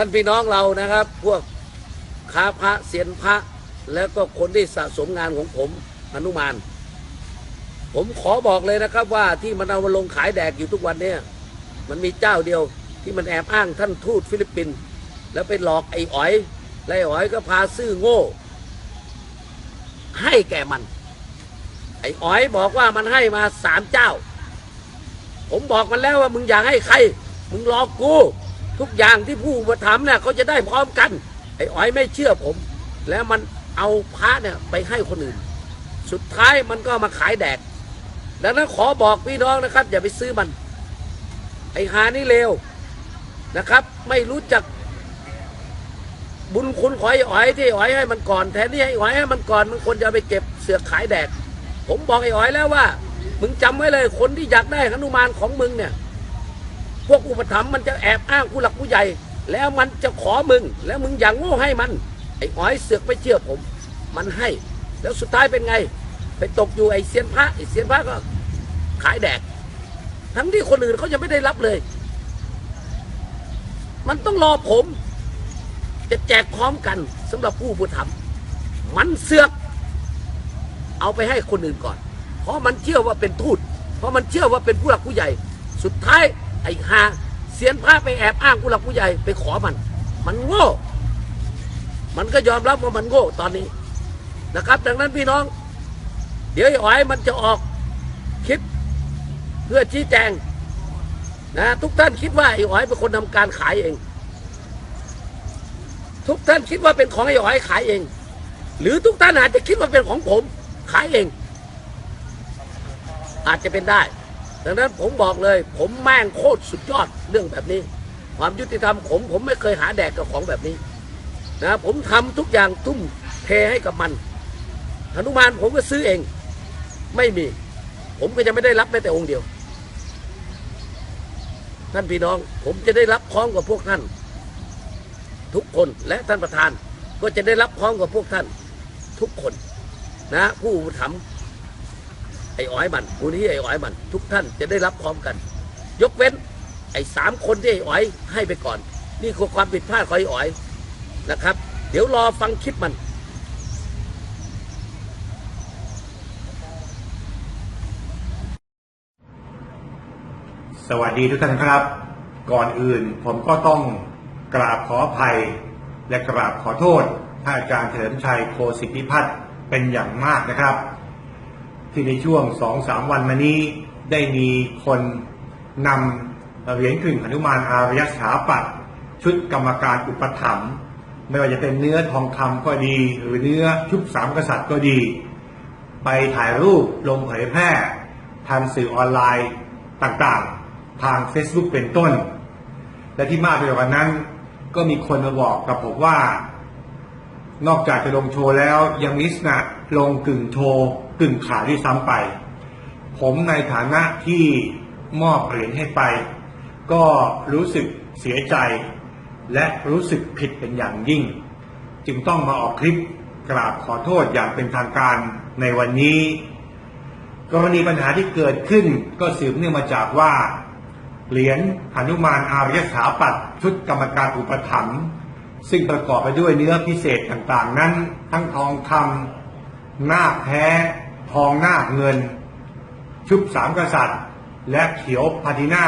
ท่านพี่น้องเรานะครับ พวกค้าพระเสียนพระ แล้วก็คนที่สะสมงานของผมอนุมาน ผมขอบอกเลยนะครับว่าที่มันเอามาลงขายแดกอยู่ทุกวันเนี้มันมีเจ้าเดียวที่มันแอบอ้างท่านทูตฟิลิปปินส์แล้วไปหลอกไอ้อ๋อยแล้วไอ้อ๋อยก็พาซื่อโง่ ให้แก่มัน ไอ้อ๋อยบอกว่ามันให้มาสามเจ้า ผมบอกมันแล้วว่ามึงอยากให้ใคร มึงรอกู ทุกอย่างที่ผู้มาทำเนี่ยเขาจะได้พร้อมกันไอ้อ๋อยไม่เชื่อผม แล้วมันเอาพระเนี่ยไปให้คนอื่น สุดท้ายมันก็มาขายแดก ดังนั้นขอบอกพี่น้องนะครับ อย่าไปซื้อมัน ไอ้หานี่เลวนะครับ ไม่รู้จักบุญคุณขอไอ้อ๋อยที่ไอ้อ๋อยให้มันก่อนแทนที่ไอ้อ๋อยให้มันก่อนมันควรจะไปเก็บเสือขายแดก ผมบอกไอ้อ๋อยแล้วว่า มึงจำไว้เลยคนที่อยากได้หนุมานของมึงเนี่ย พวกอุปถัมภ์มันจะแอบอ้างผู้หลักผู้ใหญ่ แล้วมันจะขอมึง แล้วมึงอย่างโง่ให้มันไอ้อ๋อยเสือกไม่เชื่อผม มันให้ แล้วสุดท้ายเป็นไง ไปตกอยู่ไอ้เซียนพระไอ้เซียนพระก็ขายแดก ทั้งที่คนอื่นเขายังไม่ได้รับเลย มันต้องรอผม จะแจกพร้อมกันสำหรับผู้ผู้ทำมันเสือก เอาไปให้คนอื่นก่อน เพราะมันเชื่อว่าเป็นทูตเพราะมันเชื่อว่าเป็นผู้หลักผู้ใหญ่ สุดท้าย อ้หาเสียนพระไปแอบอ้างผู้หลักผู้ใหญ่ไปขอมัน มันโง่ มันก็ยอมรับว่ามันโง่ตอนนี้นะครับ ดังนั้นพี่น้อง เดี๋ยวไอ้อ๋อยมันจะออกคลิปเพื่อชี้แจงนะทุกท่านคิดว่าไอ้อ๋อยเป็นคนทำการขายเอง ทุกท่านคิดว่าเป็นของไอ้อ๋อยขายเอง หรือทุกท่านอาจจะคิดว่าเป็นของผมขายเอง อาจจะเป็นได้ ดังนั้นผมบอกเลย ผมแม่งโคตรสุดยอดเรื่องแบบนี้ ความยุติธรรมผมผมไม่เคยหาแดกกับของแบบนี้นะผมทำทุกอย่างทุ่มเทให้กับมันหนุมานผมก็ซื้อเอง ไม่มี ผมก็จะไม่ได้รับแม้แต่องค์เดียว ท่านพี่น้อง ผมจะได้รับพร้อมกับพวกท่าน ทุกคนและท่านประธาน ก็จะได้รับพร้อมกับพวกท่าน ทุกคน นะ ผู้ถัมภ์ ไอ้อ้อยมันมูลที่ไอ้อ้อยมัน ทุกท่านจะได้รับพร้อมกัน ยกเว้นไอ้สามคนที่ไอ้อ้อยให้ไปก่อน นี่คือความผิดพลาดของไอ้อ้อยนะครับ เดี๋ยวรอฟังคลิปมันสวัสดีทุกท่านครับ ก่อนอื่นผมก็ต้องกราบขออภัย และกราบขอโทษท่านอาจารย์เฉลิมชัยโคสิทธิพัฒน์เป็นอย่างมากนะครับ ที่ในช่วงสองสามวันมานี้ได้มีคนนำเหรียญกึ่งหนุมานอารยสถาปัตย์ชุดกรรมการอุปถัมภ์ไม่ว่าจะเป็นเนื้อทองคำก็ดี หรือเนื้อชุบสามกษัตริย์ก็ดี ไปถ่ายรูปลงเผยแพร่ทางสื่อออนไลน์ต่างๆ ทาง Facebook เป็นต้น และที่มากไปกว่านั้นก็มีคนมาบอกกับผมว่า นอกจากจะลงโชว์แล้วยังมีลักษณะ ลงกึ่งโชว์กึ่งขายด้วยซ้ำไป ผมในฐานะที่มอบเหรียญให้ไป ก็รู้สึกเสียใจ และรู้สึกผิดเป็นอย่างยิ่ง จึงต้องมาออกคลิปกราบขอโทษอย่างเป็นทางการในวันนี้ กรณีปัญหาที่เกิดขึ้นก็สืบเนื่องมาจากว่า เหรียญหนุมานอารยสถาปัตชุดกรรมการอุปถัมภ์ซึ่งประกอบไปด้วยเนื้อพิเศษต่างๆ นั้น ทั้งทองคำ นาคแท้ทองนาคเงิน ชุบสามกษัตริย์ และเขียวพาตินา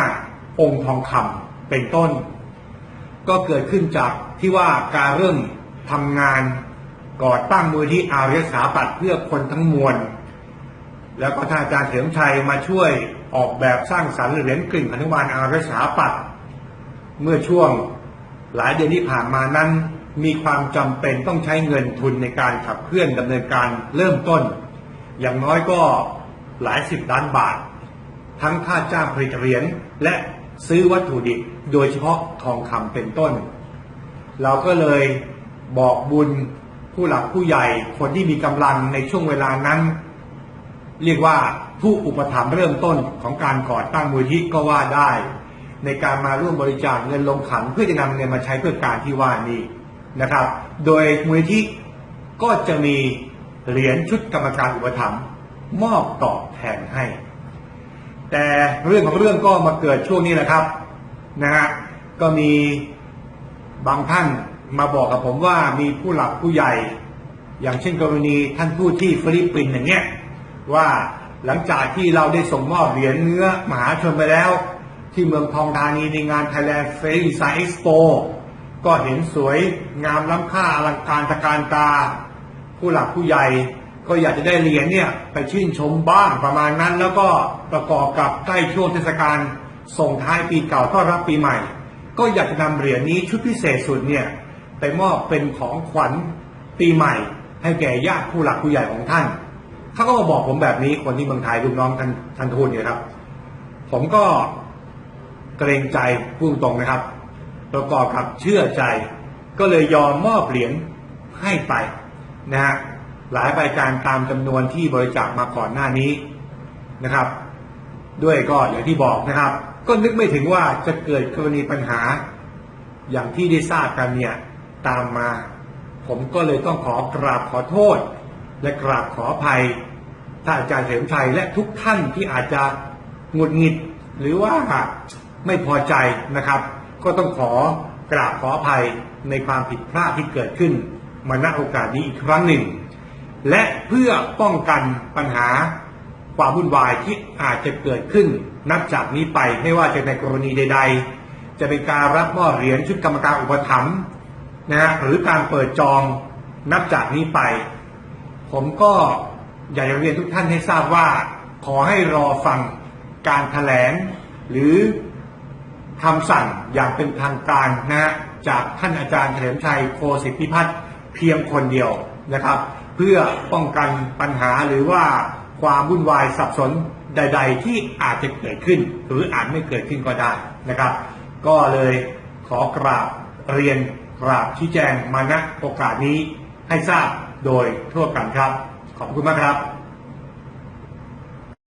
องค์ทองคำเป็นต้น ก็เกิดขึ้นจากที่ว่าการเริ่มทำงานก่อตั้งมูลที่อารยสถาปัตย์เพื่อคนทั้งมวล แล้วก็ท่านอาจารย์เฉลิมชัยมาช่วยออกแบบสร้างสรรค์เหรียญกลิ่นอนุมานอารยสถาปัตย์เมื่อช่วงหลายเดือนที่ผ่านมานั้น มีความจำเป็นต้องใช้เงินทุนในการขับเคลื่อนดำเนินการเริ่มต้น อย่างน้อยก็หลายสิบล้านบาท ทั้งค่าจ้างผลิตเหรียญและซื้อวัตถุดิบโดยเฉพาะทองคำเป็นต้น เราก็เลยบอกบุญผู้หลักผู้ใหญ่คนที่มีกำลังในช่วงเวลานั้น เรียกว่าผู้อุปถัมภ์เริ่มต้นของการก่อตั้งมูลที่ก็ว่าได้ ในการมาร่วมบริจาคเงินลงขันเพื่อจะนำเงินมาใช้เพื่อการที่ว่านี้ นะครับ โดยมูลที่ก็จะมีเหรียญชุดกรรมการอุปถัมภ์มอบตอบแทนให้ แต่เรื่องของเรื่องก็มาเกิดช่วงนี้แหละครับนะฮะก็มีบางท่านมาบอกกับผมว่ามีผู้หลักผู้ใหญ่ อย่างเช่นกรณีท่านผู้ที่ฟิลิปปินส์อย่างเงี้ยว่าหลังจากที่เราได้ส่งมอบเหรียญเนื้อมหาชนไปแล้ว ที่เมืองทองธานีในงาน Thailand f a i r d e s i g n Expo ก็เห็นสวยงามล้ำค่าอลังการตะการตา ผู้หลักผู้ใหญ่ ก็อยากจะได้เหรียญเนี่ยไปชื่นชมบ้างประมาณนั้น แล้วก็ประกอบกับใกล้ช่วงเทศกาลส่งท้ายปีเก่าต้อนรับปีใหม่ ก็อยากจะนำเหรียญนี้ชุดพิเศษสุดเนี่ยไปมอบเป็นของขวัญปีใหม่ ให้แก่ญาติผู้หลักผู้ใหญ่ของท่านเขาก็มาบอกผมแบบนี้คนที่เมืองไทยลูกน้องท่านท่านทูตเนี่ยครับ ผมก็เกรงใจพูดตรงนะครับ ประกอบกับเชื่อใจ ก็เลยยอมมอบเหรียญให้ไปนะฮะหลายรายการตามจำนวนที่บริจาคมาก่อนหน้านี้นะครับ ด้วยก็อย่างที่บอกนะครับ ก็นึกไม่ถึงว่าจะเกิดกรณีปัญหา อย่างที่ได้ทราบกันเนี่ยตามมา ผมก็เลยต้องขอกราบขอโทษ และกราบขออภัยท่านอาจารย์เฉลิมชัยและทุกท่านที่อาจจะหงุดหงิด หรือว่าไม่พอใจนะครับ ก็ต้องขอกราบขออภัยในความผิดพลาดที่เกิดขึ้นมาณโอกาสนี้อีกครั้งหนึ่ง และเพื่อป้องกันปัญหาความวุ่นวายที่อาจจะเกิดขึ้นนับจากนี้ไปไม่ว่าจะในกรณีใด ๆ จะเป็นการรับมอบเหรียญชุดกรรมการอุปถัมภ์นะฮะหรือการเปิดจองนับจากนี้ไป ผมก็อยากจะเรียนทุกท่านให้ทราบว่า ขอให้รอฟังการแถลง หรือ คำสั่งอย่างเป็นทางการนะฮะจากท่านอาจารย์เฉลิมชัยโคสิทธิพัฒน์เพียงคนเดียวนะครับ เพื่อป้องกันปัญหาหรือว่าความวุ่นวายสับสนใด ๆ ที่อาจจะเกิดขึ้น หรืออาจไม่เกิดขึ้นก็ได้นะครับ ก็เลยขอกราบเรียนกราบชี้แจงมาณโอกาสนี้ให้ทราบโดยทั่วกันครับ ขอบคุณมากครับ